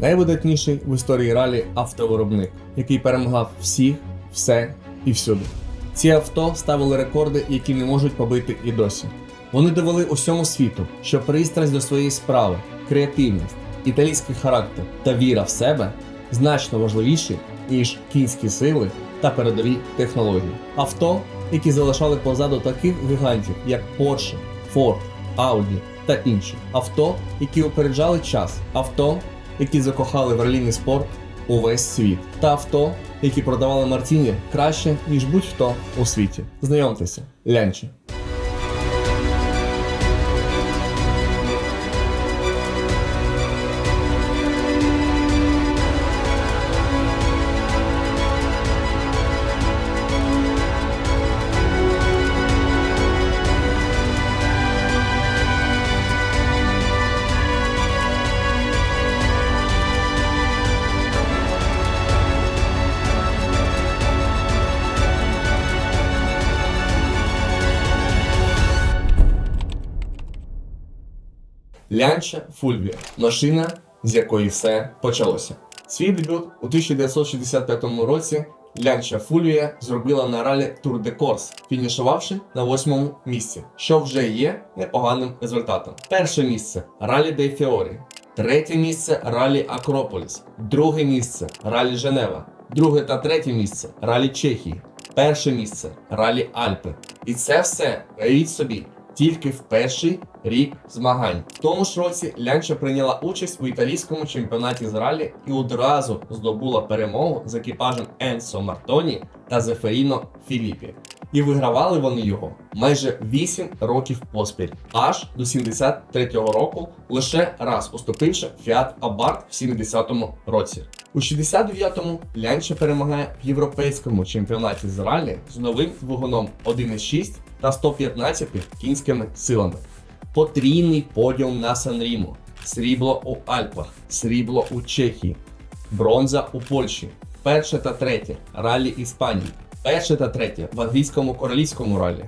найвидатніший в історії ралі автовиробник, який перемагав всіх, все і всюди. Ці авто ставили рекорди, які не можуть побити і досі. Вони довели усьому світу, що пристрасть до своєї справи, креативність, італійський характер та віра в себе значно важливіші, ніж кінські сили та передові технології. Авто, які залишали позаду таких гігантів, як Porsche, Ford, Audi та інші. Авто, які опереджали час, авто, які закохали в ралійний спорт увесь світ, та авто, які продавали Мартіні краще, ніж будь-хто у світі. Знайомтеся, Лянчі. Лянча Фульвія машина, з якої все почалося. Свій дебют у 1965 році Лянча Фульвія зробила на ралі Тур де Корс, фінішувавши на восьмому місці, що вже є непоганим результатом. Перше місце Ралі Дей Фіорі, третє місце Ралі Акрополіс, друге місце Ралі Женева, друге та третє місце Ралі Чехії, перше місце Ралі Альпи. І це все, уявіть собі, тільки в перший рік змагань. В тому ж році Лянча прийняла участь у італійському чемпіонаті з ралі і одразу здобула перемогу з екіпажем Енсо Мартоні та Зеферіно Філіппі. І вигравали вони його майже 8 років поспіль, аж до 73-го року, лише раз уступивши Fiat Abarth в 70-му році. У 69-му Лянча перемагає в європейському чемпіонаті з ралі з новим двигуном 1.6 та 115 кінськими силами. Потрійний подіум на Санрімо, срібло у Альпах, срібло у Чехії, бронза у Польщі, перше та третє. Ралі Іспанії, перше та третє в англійському королівському ралі.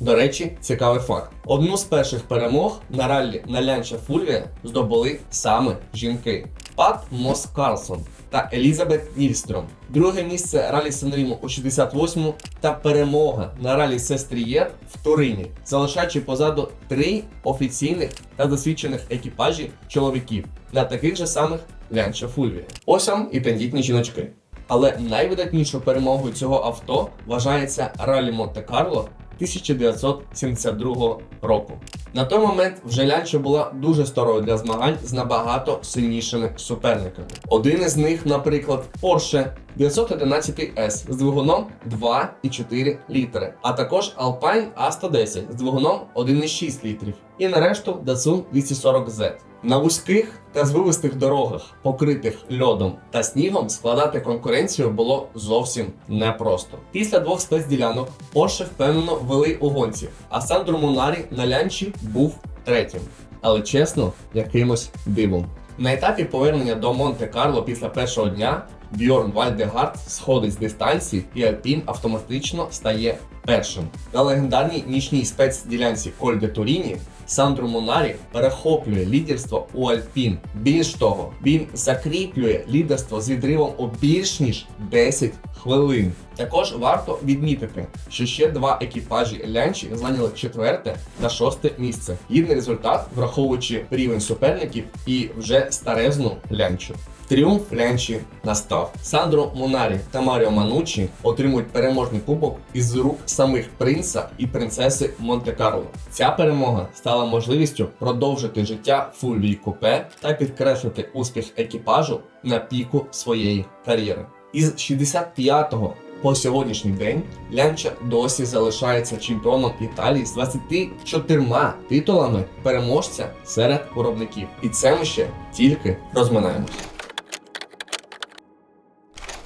До речі, цікавий факт: одну з перших перемог на раллі на Лянча Фульвія здобули саме жінки. Пат Мос Карлсон та Елізабет Нільстром. Друге місце ралі Санрімо у 68-му та перемога на ралі Сестрієр в Турині, залишаючи позаду три офіційних та досвідчених екіпажі чоловіків на таких же самих Лянча Фульвія. Ось вам і тендітні жіночки. Але найвидатнішою перемогою цього авто вважається ралі Монте-Карло 1972 року. На той момент вже Лянча була дуже старою для змагань з набагато сильнішими суперниками. Один із них, наприклад, Porsche 911 S з двигуном 2,4 літри, а також Alpine A110 з двигуном 1,6 літрів. І нарешту Datsun 240Z. На вузьких та звивистих дорогах, покритих льодом та снігом, складати конкуренцію було зовсім непросто. Після двох спецділянок Porsche впевнено вели у гонці, а Сандро Мунарі на лянчі був третім. Але чесно, якимось дивом. На етапі повернення до Монте-Карло після першого дня Бьорн Вальдегард сходить з дистанції і Альпін автоматично стає першим. На легендарній нічній спецділянці Коль де Туріні Сандро Мунарі перехоплює лідерство у Альпін. Більш того, він закріплює лідерство з відривом у більш ніж 10 хвилин. Також варто відмітити, що ще два екіпажі Лянчі зайняли четверте та шосте місце. Гідний результат, враховуючи рівень суперників і вже старезну лянчу. Тріумф Лянчі настав. Сандро Монарі та Маріо Манучі отримують переможний кубок із рук самих принца і принцеси Монте-Карло. Ця перемога стала можливістю продовжити життя Фульвії Купе та підкреслити успіх екіпажу на піку своєї кар'єри. Із 65-го по сьогоднішній день Лянча досі залишається чемпіоном Італії з 24 титулами переможця серед виробників. І це ми ще тільки розминаємось.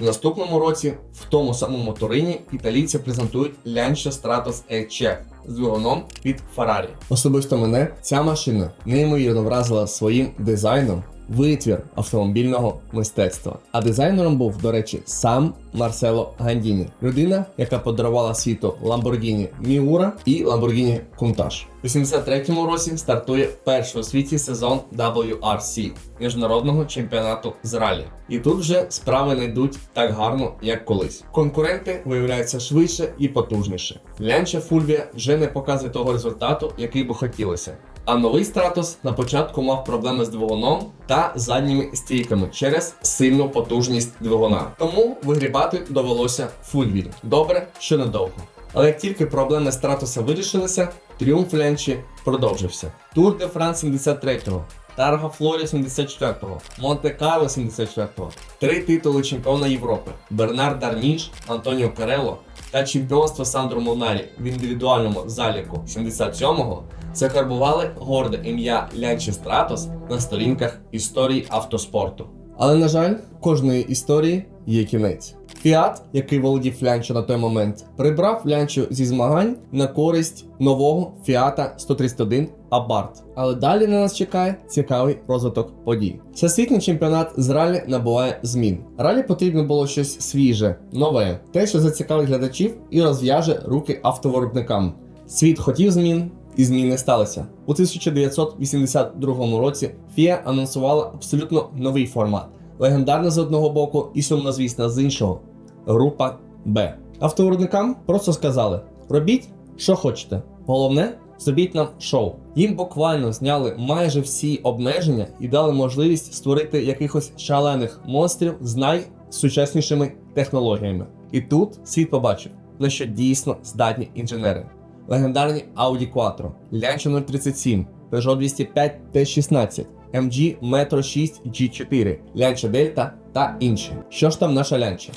В наступному році в тому самому Турині італійці презентують Lancia Stratos E-Chef з двигуном під Ferrari. Особисто мене ця машина неймовірно вразила своїм дизайном, витвір автомобільного мистецтва. А дизайнером був, до речі, сам Марсело Гандіні, людина, яка подарувала світу Lamborghini Miura і Lamborghini Countach. У 73-му році стартує перший у світі сезон WRC міжнародного чемпіонату з ралі. І тут вже справи не йдуть так гарно, як колись. Конкуренти виявляються швидше і потужніше. Лянча Фульвія вже не показує того результату, який би хотілося. А новий стратус на початку мав проблеми з двигуном та задніми стійками через сильну потужність двигуна. Тому вигрібати довелося Фульві. Добре, що недовго. Але як тільки проблеми стратуса вирішилися, тріумф Лянчі продовжився. Тур де Франс 73-го, Тарга Флорі 74-го, Монте-Карло 74-го, три титули чемпіона Європи, Бернар Дарніш, Антоніо Карело та чемпіонство Сандро Молнарі в індивідуальному заліку 77-го закарбували горде ім'я Лянчі Стратос на сторінках історії автоспорту. Але, на жаль, кожної історії є кінець. Фіат, який володів Лянчо на той момент, прибрав Лянчо зі змагань на користь нового Фіата 131 Абарт. Але далі на нас чекає цікавий розвиток подій. Всесвітній чемпіонат з ралі набуває змін. Ралі потрібно було щось свіже, нове, те, що зацікавить глядачів і розв'яже руки автовиробникам. Світ хотів змін, і змін не сталося. У 1982 році FIA анонсувала абсолютно новий формат. Легендарна з одного боку і сумнозвісна з іншого група Б. Автовиробникам просто сказали: робіть, що хочете. Головне, зробіть нам шоу. Їм буквально зняли майже всі обмеження і дали можливість створити якихось шалених монстрів з найсучаснішими технологіями. І тут світ побачив, на що дійсно здатні інженери. Легендарні Audi Quattro, Lancia 037, Peugeot 205 T16, MG Metro 6 G4, Lancia Delta та інші. Що ж там наша Lancia?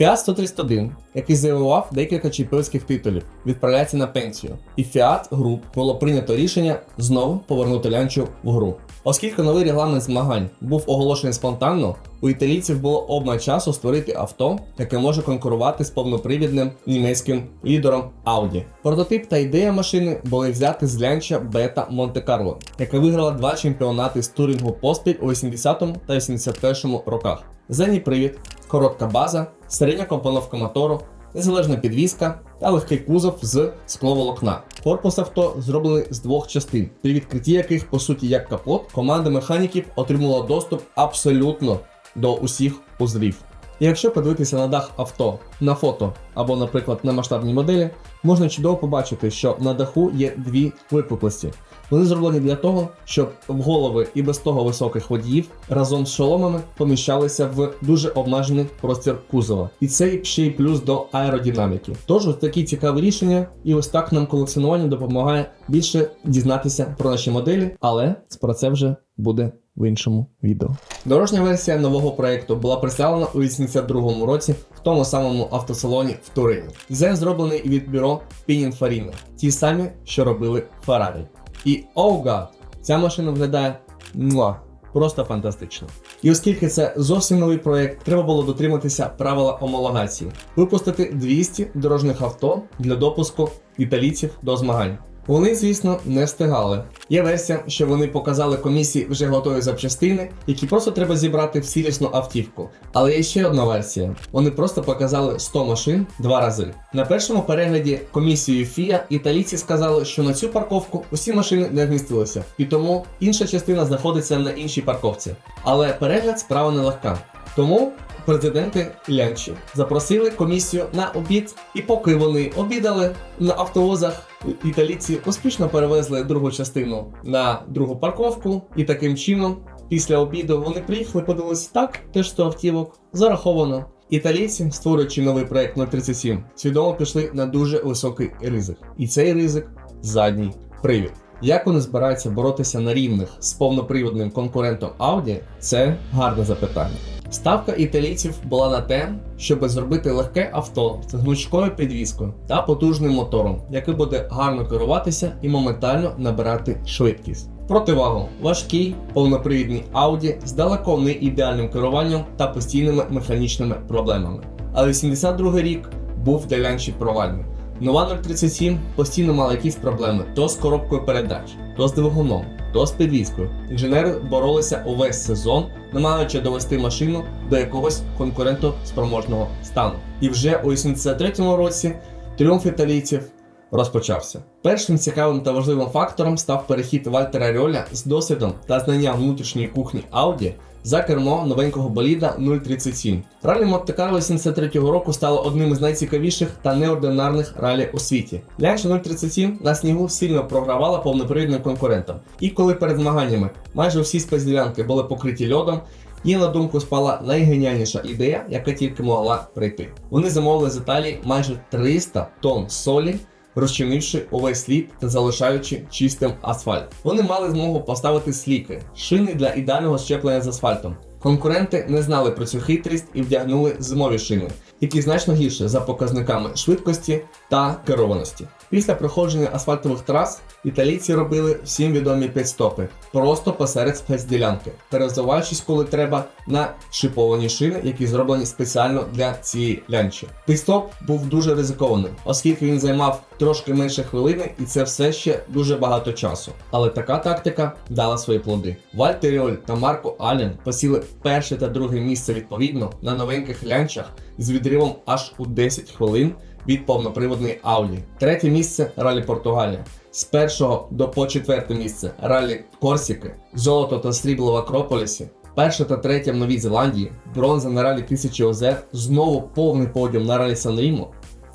Fiat 131, який завоював декілька чемпіонських титулів, відправляється на пенсію. І Fiat Group було прийнято рішення знову повернути лянчу в гру. Оскільки новий регламент змагань був оголошений спонтанно, у італійців було обмаль часу створити авто, яке може конкурувати з повнопривідним німецьким лідером Audi. Прототип та ідея машини були взяти з лянча Бета Монте-Карло, яка виграла два чемпіонати з турінгу поспіль у 80-му та 81-му роках. Задній привід, коротка база, середня компоновка мотору, незалежна підвізка та легкий кузов з скловолокна. Корпус авто зроблений з двох частин, при відкритті яких, по суті, як капот, команда механіків отримала доступ абсолютно до усіх узлів. І якщо подивитися на дах авто на фото або, наприклад, на масштабній моделі, можна чудово побачити, що на даху є дві випуклості. Вони зроблені для того, щоб в голови і без того високих водіїв разом з шоломами поміщалися в дуже обмежений простір кузова. І це ще й плюс до аеродинаміки. Тож ось такі цікаві рішення, і ось так нам колекціонування допомагає більше дізнатися про наші моделі, але про це вже буде в іншому відео. Дорожня версія нового проекту була представлена у 82-му році в тому самому автосалоні в Турині. Дизайн зроблений від бюро Pininfarina, ті самі, що робили Ferrari. І oh ця машина виглядає муа, просто фантастично. І оскільки це зовсім новий проект, треба було дотриматися правила омологації, випустити 200 дорожніх авто для допуску італійців до змагань. Вони, звісно, не встигали. Є версія, що вони показали комісії вже готові запчастини, які просто треба зібрати в цілісну автівку. Але є ще одна версія: вони просто показали 100 машин два рази. На першому перегляді комісією FIA італійці сказали, що на цю парковку усі машини не вмістилися, і тому інша частина знаходиться на іншій парковці. Але перегляд справа нелегка. Тому президенти Лянчі запросили комісію на обід, і поки вони обідали на автовозах, італійці успішно перевезли другу частину на другу парковку, і таким чином, після обіду, вони приїхали, подивилися так, теж 100 автівок зараховано. Італійці, створюючи новий проект 037, свідомо пішли на дуже високий ризик. І цей ризик задній привід. Як вони збираються боротися на рівних з повноприводним конкурентом Audi, це гарне запитання. Ставка італійців була на те, щоб зробити легке авто з гнучкою підвіскою та потужним мотором, який буде гарно керуватися і моментально набирати швидкість. Противагу важкий повнопривідний Audi з далеко не ідеальним керуванням та постійними механічними проблемами. Але 82 рік був для Лянчі провальним. Нова 037 постійно мала якісь проблеми то з коробкою передач, то з двигуном, то з підвіскою. Інженери боролися увесь сезон, намагаючи довести машину до якогось конкурентоспроможного стану. І вже у 83-му році тріумф італійців розпочався. Першим цікавим та важливим фактором став перехід Вальтера Рьоля з досвідом та знанням внутрішньої кухні Audi за кермо новенького боліда 037. Ралі Монте-Карло 73-го року стало одним із найцікавіших та неординарних ралі у світі. Лянча 037 на снігу сильно програвала повнопривідним конкурентам. І коли перед змаганнями майже всі спецділянки були покриті льодом, їй на думку спала найгеніальніша ідея, яка тільки могла прийти. Вони замовили з Італії майже 300 тонн солі, розчинивши увесь слід та залишаючи чистим асфальт. Вони мали змогу поставити сліки, шини для ідеального щеплення з асфальтом. Конкуренти не знали про цю хитрість і вдягнули зимові шини, які значно гірше за показниками швидкості та керованості. Після проходження асфальтових трас італійці робили всім відомі підстопи просто посеред спецділянки, перезуваючись, коли треба, на шиповані шини, які зроблені спеціально для цієї лянчі. Підстоп був дуже ризикованим, оскільки він займав трошки менше хвилини, і це все ще дуже багато часу. Але така тактика дала свої плоди. Вальтер Рьоль та Марко Аллен посіли перше та друге місце відповідно на новеньких лянчах з відривом аж у 10 хвилин від повноприводної Audi. Третє місце Ралі Португалія. З першого до по четверте місце Ралі Корсіки, золото та срібло в Акрополісі. Перше та третє в Новій Зеландії, бронза на ралі Тисячі Озер, знову повний подіум на ралі Сан-Рімо.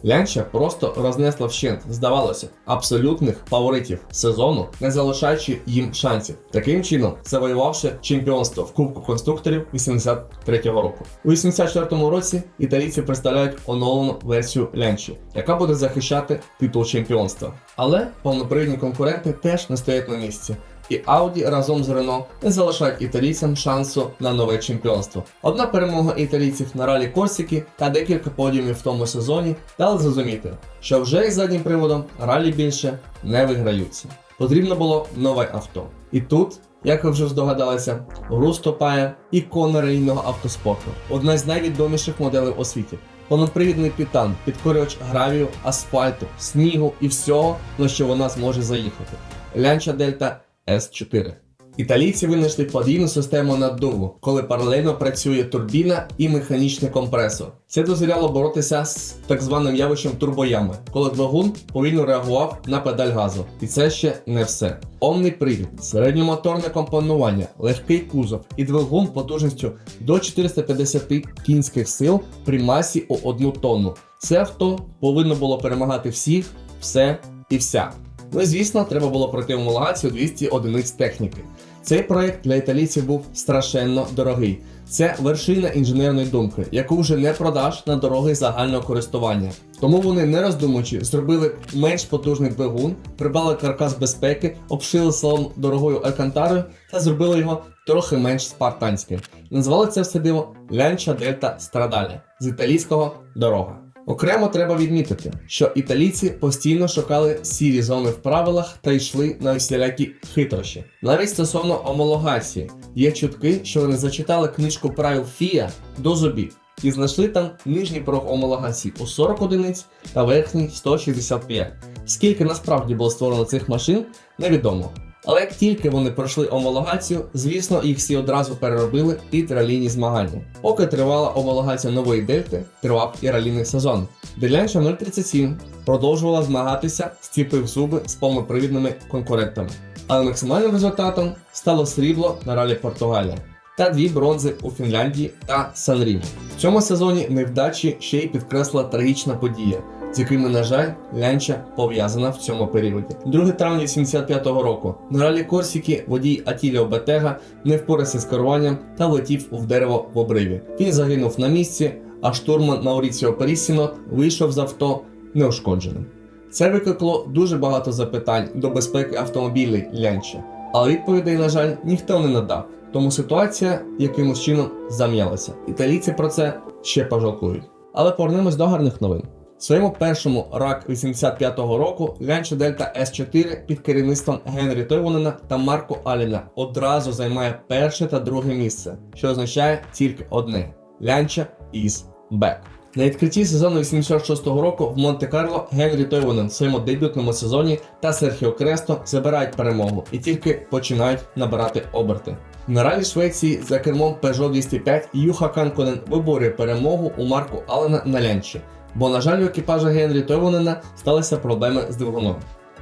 Лянча просто рознесла вщент, здавалося, абсолютних фаворитів сезону, не залишаючи їм шансів, таким чином завоювавши чемпіонство в Кубку конструкторів 83-го року. У 84-му році італійці представляють оновлену версію Лянчі, яка буде захищати титул чемпіонства. Але повнопривідні конкуренти теж не стоять на місці. І Audi разом з Renault не залишають італійцям шансу на нове чемпіонство. Одна перемога італійців на ралі Корсіки та декілька подіумів в тому сезоні дали зрозуміти, що вже із заднім приводом ралі більше не виграються. Потрібно було нове авто. І тут, як ви вже здогадалися, в гру вступає ікона рейного автоспорту, одна з найвідоміших моделей у світі. Повнопривідний титан, підкорювач гравію, асфальту, снігу і всього, на що вона зможе заїхати. Лянча Дельта S4. Італійці винайшли подвійну систему наддуву, коли паралельно працює турбіна і механічний компресор. Це дозволяло боротися з так званим явищем турбоями, коли двигун повільно реагував на педаль газу. І це ще не все. Омний привід, середньомоторне компонування, легкий кузов і двигун потужністю до 450 кінських сил при масі у 1 тонну. Це авто повинно було перемагати всіх, все і вся. Ну і звісно, треба було пройти homologацію 200 одиниць техніки. Цей проект для італійців був страшенно дорогий. Це вершина інженерної думки, яку вже не продаш на дороги загального користування. Тому вони, не роздумуючи, зробили менш потужний двигун, прибрали каркас безпеки, обшили салон дорогою алькантарою та зробили його трохи менш спартанським. Назвали це все диво Лянча Дельта Страдалі з італійського дорога. Окремо треба відмітити, що італійці постійно шукали сірі зони в правилах та йшли на всілякі хитрощі. Навіть стосовно омологації, є чутки, що вони зачитали книжку правил Фія до зубів і знайшли там нижній порог омологації у 40 одиниць та верхній 165. Скільки насправді було створено цих машин, невідомо. Але як тільки вони пройшли омологацію, звісно, їх всі одразу переробили під ралійні змагання. Поки тривала омологація нової дельти, тривав і ралійний сезон. Делянша 037 продовжувала змагатися, стіпив зуби з повнопривідними конкурентами. Але максимальним результатом стало срібло на ралі Португалія та дві бронзи у Фінляндії та Сан-Рімо. В цьому сезоні невдачі ще й підкресла трагічна подія з якими, на жаль, лянча пов'язана в цьому періоді. 2 травня 75-го року на ралі Корсіки водій Атіліо Бетега не впорався з керуванням та влетів в дерево в обриві. Він загинув на місці, а штурман Мауріціо Перісіно вийшов з авто неушкодженим. Це викликало дуже багато запитань до безпеки автомобілів лянча, але відповідей, на жаль, ніхто не надав. Тому ситуація якимось чином зам'ялася. Італійці про це ще пожалкують. Але повернемось до гарних новин. В своєму першому рак 85-го року Лянчо Дельта С4 під керівництвом Генрі Тойвонена та Марко Аліна одразу займає перше та друге місце, що означає тільки одне: Лянча is back. На відкритті сезону 86-го року в Монте-Карло Генрі Тойвонен в своєму дебютному сезоні та Серхіо Кресто забирають перемогу і тільки починають набирати оберти. На ралі Швеції за кермом Peugeot 205 Юха Канконен виборює перемогу у Марку Алена на лянчі, бо, на жаль, у екіпажа Генрі Тойвонена сталися проблеми з двигуном.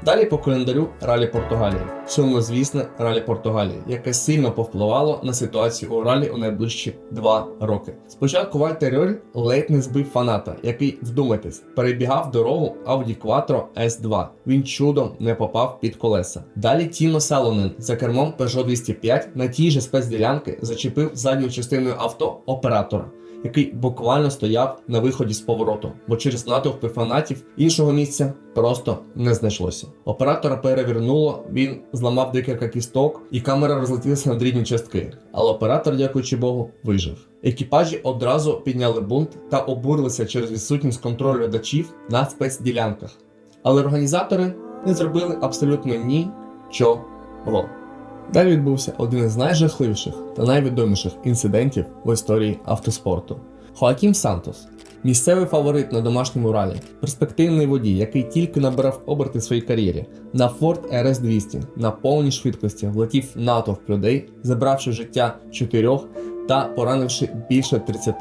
Далі по календарю Ралі Португалії. Сумнозвісне Ралі Португалії, яке сильно повпливало на ситуацію у ралі у найближчі два роки. Спочатку Вальтер Рьоль ледь не збив фаната, який, вдумайтесь, перебігав дорогу Audi Quattro S2. Він чудом не попав під колеса. Далі Тіно Салонен за кермом Peugeot 205 на тій же спецділянки зачепив задньою частиною авто оператора який буквально стояв на виході з повороту, бо через натовпи фанатів іншого місця просто не знайшлося. Оператора перевернуло, він зламав декілька кісток, і камера розлетілася на дрібні частки. Але оператор, дякуючи Богу, вижив. Екіпажі одразу підняли бунт та обурилися через відсутність контролю глядачів на спецділянках. Але організатори не зробили абсолютно нічого. Далі відбувся один із найжахливіших та найвідоміших інцидентів в історії автоспорту. Хоакім Сантос, місцевий фаворит на домашньому ралі, перспективний водій, який тільки набирав оберти в своїй кар'єрі, на Ford RS 200 на повній швидкості влетів натовп людей, забравши життя чотирьох та поранивши більше 30.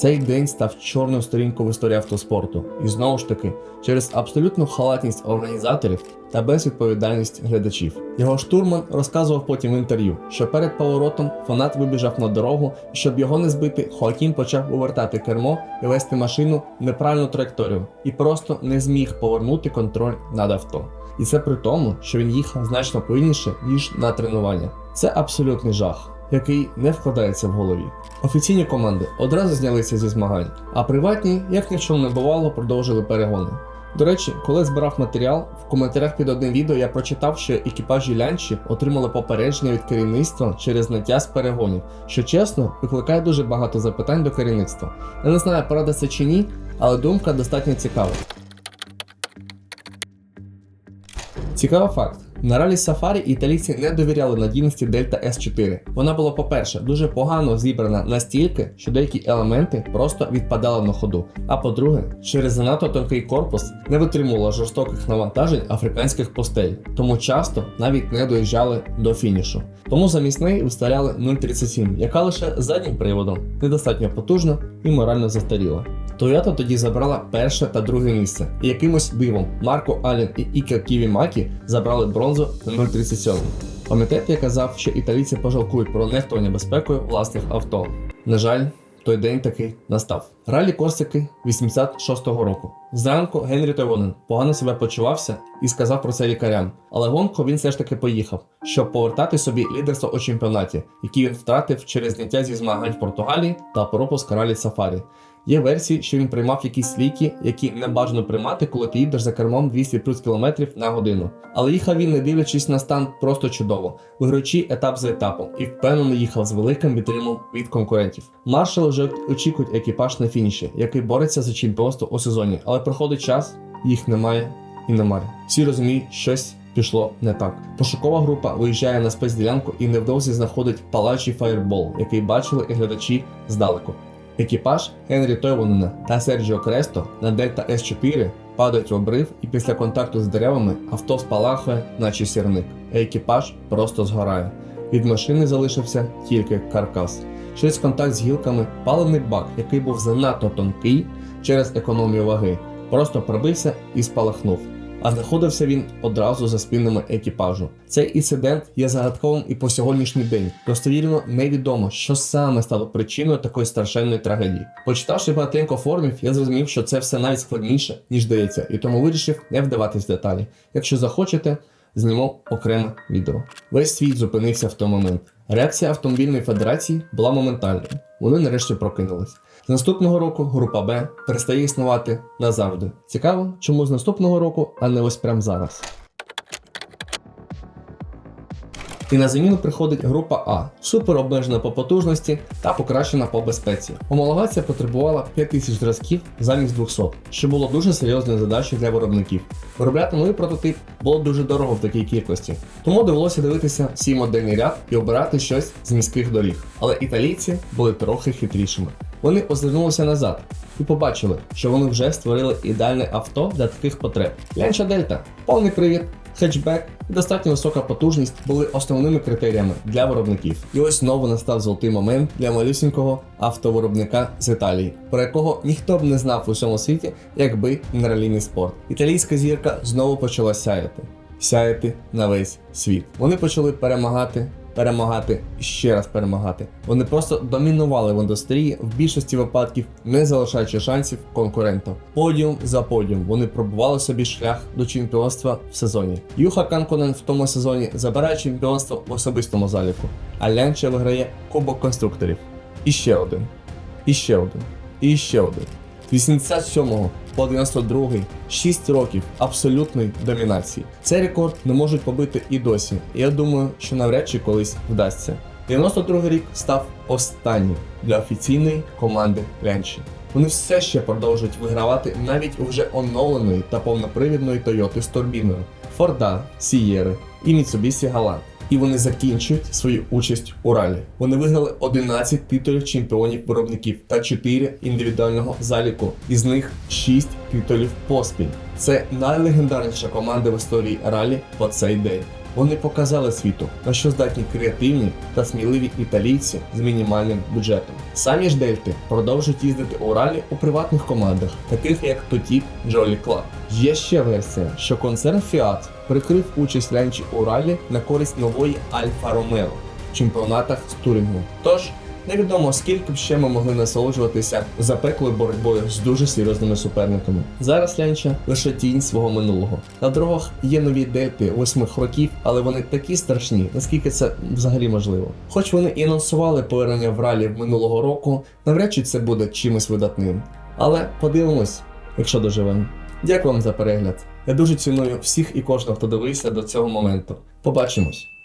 Цей день став чорною сторінкою в історії автоспорту, і знову ж таки, через абсолютну халатність організаторів та безвідповідальність глядачів. Його штурман розказував потім в інтерв'ю, що перед поворотом фанат вибіжав на дорогу, і щоб його не збити, Хоакін почав повертати кермо і вести машину в неправильну траєкторію і просто не зміг повернути контроль над авто. І це при тому, що він їхав значно повільніше ніж на тренування. Це абсолютний жах який не вкладається в голові. Офіційні команди одразу знялися зі змагань, а приватні, як ні в чому не бувало, продовжили перегони. До речі, коли збирав матеріал, в коментарях під одним відео я прочитав, що екіпажі лянчі отримали попередження від керівництва через зняття з перегонів, що чесно викликає дуже багато запитань до керівництва. Я не знаю, правда це чи ні, але думка достатньо цікава. Цікавий факт. На ралі Сафарі італійці не довіряли надійності Delta S4. Вона була, по-перше, дуже погано зібрана настільки, що деякі елементи просто відпадали на ходу. А по-друге, через занадто тонкий корпус не витримувала жорстоких навантажень африканських постель, тому часто навіть не доїжджали до фінішу. Тому замість неї виставляли 037, яка лише заднім приводом недостатньо потужна і морально застаріла. Toyota тоді забрала перше та друге місце, і якимось дивом Марко Аллен і Іке Ківімакі забрали бронзу на 037. Пам'ятаєте, я казав, що італійці пожалкують про нехтування безпекою власних авто. На жаль, той день таки настав. Ралі Корсики 86-го року. Зранку Генрі Тойвонен погано себе почувався і сказав про це лікарям. Але гонку він все ж таки поїхав, щоб повертати собі лідерство у чемпіонаті, який він втратив через зняття зі змагань в Португалії та пропуск ралі Сафарі. Є версії, що він приймав якісь ліки, які не бажано приймати, коли ти їдеш за кермом 200 плюс км на годину. Але їхав він, не дивлячись на стан, просто чудово, виграючи етап за етапом, і впевнено їхав з великим відтримом від конкурентів. Маршал вже очікують екіпаж на фініші, який бореться за чемпіонство у сезоні, але проходить час, їх немає і немає. Всі розуміють, щось. Пішло не так. Пошукова група виїжджає на спецділянку і невдовзі знаходить палаючий фаєрбол, який бачили і глядачі здалеку. Екіпаж Генрі Тойвонена та Серджіо Кресто на Дельта С4 падають в обрив, і після контакту з деревами авто спалахує, наче сірник, екіпаж просто згорає. Від машини залишився тільки каркас. Через контакт з гілками паливний бак, який був занадто тонкий через економію ваги, просто пробився і спалахнув а знаходився він одразу за спинами екіпажу. Цей інцидент є загадковим і по сьогоднішній день. Достовірно невідомо, що саме стало причиною такої страшенної трагедії. Почитавши багатенько формів, я зрозумів, що це все навіть складніше, ніж здається, і тому вирішив не вдаватись в деталі. Якщо захочете, зніму окреме відео. Весь світ зупинився в той момент. Реакція автомобільної федерації була моментальною. Вони нарешті прокинулись. З наступного року група Б перестає існувати назавжди. Цікаво, чому з наступного року, а не ось прямо зараз. І на заміну приходить група А, супер обмежена по потужності та покращена по безпеці. Homologaція потребувала 5000 зразків замість 200, що було дуже серйозною задачею для виробників. Виробляти новий прототип було дуже дорого в такій кількості, тому довелося дивитися всій модельний ряд і обирати щось з міських доріг. Але італійці були трохи хитрішими. Вони озирнулися назад і побачили, що вони вже створили ідеальне авто для таких потреб. Лянча Дельта, повний привід, хетчбек і достатньо висока потужність були основними критеріями для виробників. І ось знову настав золотий момент для малюсінького автовиробника з Італії, про якого ніхто б не знав у всьому світі, якби не ралійний спорт. Італійська зірка знову почала сяяти, сяяти на весь світ. Вони почали перемагати. Перемагати ще раз перемагати. Вони просто домінували в індустрії в більшості випадків, не залишаючи шансів конкурентам. Подіум за подіум вони пробували собі шлях до чемпіонства в сезоні. Юха Канконен в тому сезоні забирає чемпіонство в особистому заліку, а Лянче виграє Кубок конструкторів. І ще один, і ще один, і ще один. З 87 по 92 6 років абсолютної домінації. Цей рекорд не можуть побити і досі. І я думаю, що навряд чи колись вдасться. 92 рік став останнім для офіційної команди Лянчі. Вони все ще продовжують вигравати навіть у вже оновленої та повнопривідної Toyota з турбіною, Форда, Сієри і Mitsubishi Galant. І вони закінчують свою участь у ралі. Вони виграли 11 титулів чемпіонів виробників та 4 індивідуального заліку, із них 6 титулів поспіль. Це найлегендарніша команда в історії ралі по цей день. Вони показали світу, на що здатні креативні та сміливі італійці з мінімальним бюджетом. Самі ж дельти продовжують їздити у ралі у приватних командах, таких як Тотіп Джолі Клаб. Є ще версія, що концерн Фіат прикрив участь Ленчі у ралі на користь нової Альфа Ромео в чемпіонатах з турінгу. Тож Невідомо скільки б ще ми могли насолоджуватися запеклою боротьбою з дуже серйозними суперниками. Зараз Лянча лише тінь свого минулого. На дорогах є нові дельти восьмих років, але вони такі страшні, наскільки це взагалі можливо. Хоч вони і анонсували повернення в ралі минулого року, навряд чи це буде чимось видатним. Але подивимось, якщо доживемо. Дякую вам за перегляд. Я дуже ціную всіх і кожного, хто дивився до цього моменту. Побачимось!